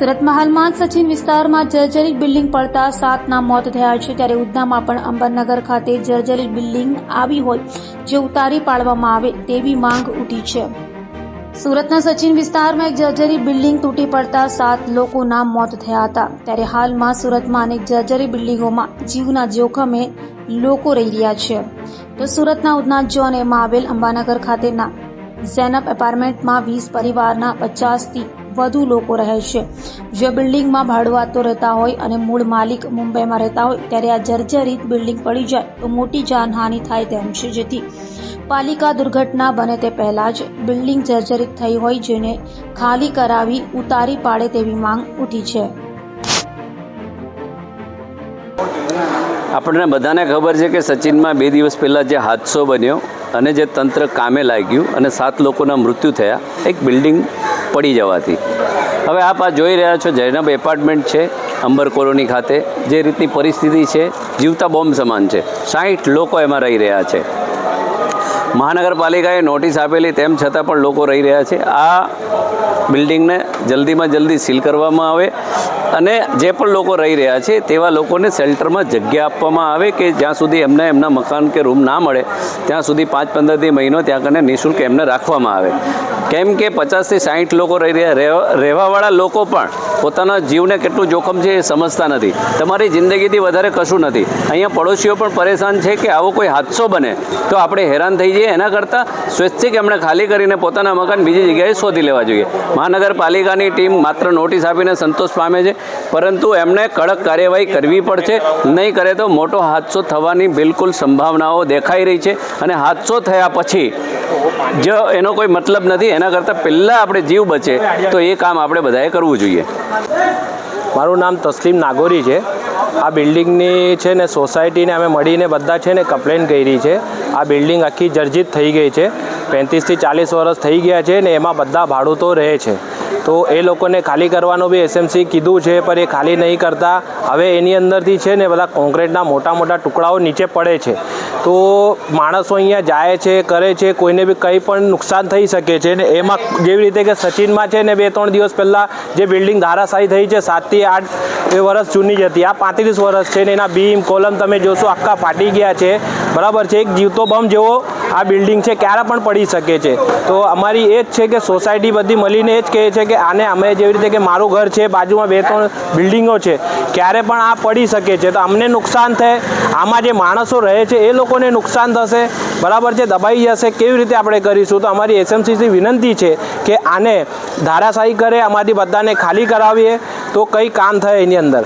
સુરતમાં હાલમાં સચિન વિસ્તારમાં જર્જરિત બિલ્ડિંગ પડતા સાતના મોત થયા છે. ત્યારે ઉધનામાં પણ અંબરનગર ખાતે જર્જરિત બિલ્ડિંગ આવી હોય જે ઉતારી પાડવામાં આવે તેવી માંગ ઉઠી છે. સુરતના સચિન વિસ્તારમાં એક જર્જરી બિલ્ડિંગ તૂટી પડતા સાત લોકોના મોત થયા હતા. ત્યારે હાલમાં સુરતમાં અનેક જર્જરી બિલ્ડિંગોમાં જીવના જોખમે લોકો રહી રહ્યા છે. તો સુરતના ઉધના ઝોન એમાં આવેલ અંબાનગર ખાતેના ઝેનપ એપાર્ટમેન્ટમાં વીસ પરિવારના પચાસથી વધુ લોકો રહે છે. જે બિલ્ડિંગમાં ભાડુઆતો રહેતા હોય અને મૂળ માલિક મુંબઈમાં રહેતા હોય ત્યારે આ જર્જરિત બિલ્ડિંગ પડી જાય તો મોટી જાનહાનિ થાય તેમ છે. જેથી પાલિકા દુર્ઘટના બને તે પહેલાં જ બિલ્ડિંગ જર્જરિત થઈ હોય જેને ખાલી કરાવી ઉતારી પાડે તેવી માંગ ઉઠી છે. આપણને બધાને ખબર છે કે સચિનમાં બે દિવસ પહેલાં જે હાદસો બન્યો અને જે તંત્ર કામે લાગ્યું અને સાત લોકોના મૃત્યુ થયા, એક બિલ્ડિંગ પડી જવાથી. હવે આપ આ જોઈ રહ્યા છો જૈનબ એપાર્ટમેન્ટ છે, અંબર કોલોની ખાતે. જે રીતની પરિસ્થિતિ છે, જીવતા બોમ્બ સમાન છે. સાહીઠ લોકો એમાં રહી રહ્યા છે. મહાનગરપાલિકાએ નોટિસ આપેલી તેમ છતાં પણ લોકો રહી રહ્યા છે. આ બિલ્ડિંગને જલ્દીમાં જલ્દી સીલ કરવામાં આવે અને જે પણ લોકો રહી રહ્યા છે તેવા લોકોને શેલ્ટરમાં જગ્યા આપવામાં આવે કે જ્યાં સુધી એમને એમના મકાન કે રૂમ ના મળે, ત્યાં સુધી પાંચ પંદરથી મહિનો ત્યાં કને નિઃશુલ્ક એમને રાખવામાં આવે. કેમ કે પચાસથી સાહીઠ લોકો રહી રહ્યા, રહેવા- રહેવાવાળા લોકો પણ પોતાના જીવને કેટલું જોખમ છે એ સમજતા નથી. તમારી જિંદગીથી વધારે કશું નથી. અહીંયા પડોશીઓ પણ પરેશાન છે કે આવો કોઈ હાદસો બને તો આપણે હેરાન થઈ જઈએ એના કરતાં સ્વૈચ્છિક એમણે ખાલી કરીને પોતાના મકાન બીજી જગ્યાએ શોધી લેવા જોઈએ. મહાનગરપાલિકાની ટીમ માત્ર નોટિસ આપીને સંતોષ પામે છે, પરંતુ એમણે કડક કાર્યવાહી કરવી પડશે. નહીં કરે તો મોટો હાદસો થવાની બિલકુલ સંભાવનાઓ દેખાઈ રહી છે અને હાદસો થયા પછી જો એનો કોઈ મતલબ નથી. એના કરતાં પહેલાં આપણે જીવ બચે તો એ કામ આપણે બધાએ કરવું જોઈએ. મારું નામ તસ્લીમ નાગોરી છે. આ બિલ્ડિંગની છે ને સોસાયટીને અમે મળીને બધા છે ને કમ્પ્લેન કરી છે. આ બિલ્ડિંગ આખી જર્જિત થઈ ગઈ છે. પેંત્રીસથી ચાલીસ વર્ષ થઈ ગયા છે ને એમાં બધા ભાડૂતો રહે છે. તો એ લોકોને ખાલી કરવાનું બી એસએમસી કીધું છે, પણ એ ખાલી નહીં કરતા. હવે એની અંદરથી છે ને બધા કોન્ક્રીટના મોટા મોટા ટુકડાઓ નીચે પડે છે. તો માણસો અહીંયા જાય છે, કરે છે, કોઈને બી કંઈ પણ નુકસાન થઈ શકે છે ને એમાં જેવી રીતે કે સચિનમાં છે ને બે ત્રણ દિવસ પહેલાં જે બિલ્ડિંગ ધારાશાયી થઈ છે સાતથી આઠ એ વર્ષ જૂની જ હતી. આ પાંત્રીસ વર્ષ છે ને એના બીમ, કોલમ તમે જોશો, આખા ફાટી ગયા છે. બરાબર છે, એક જીવતો બમ જેવો આ બિલ્ડિંગ છે, ક્યારે પણ પડી શકે છે. તો અમારી એ જ છે કે સોસાયટી બધી મળીને એ જ કહે છે કે આને અમે જેવી રીતે કે મારું ઘર છે, બાજુમાં બે, ત્રણ બિલ્ડિંગો છે, ક્યારે પણ આ પડી શકે છે. તો અમને નુકસાન થાય. આમાં જે માણસો રહે છે, એ લોકોને નુકસાન થશે. બરાબર છે? દબાઈ જશે. કેવી રીતે આપણે કરીશું? તો અમારી એસએમસીથી વિનંતી છે કે આને ધારાશાહી કરે, અમારી બધાને ખાલી કરાવીએ. તો કંઈ કામ થાય એની અંદર.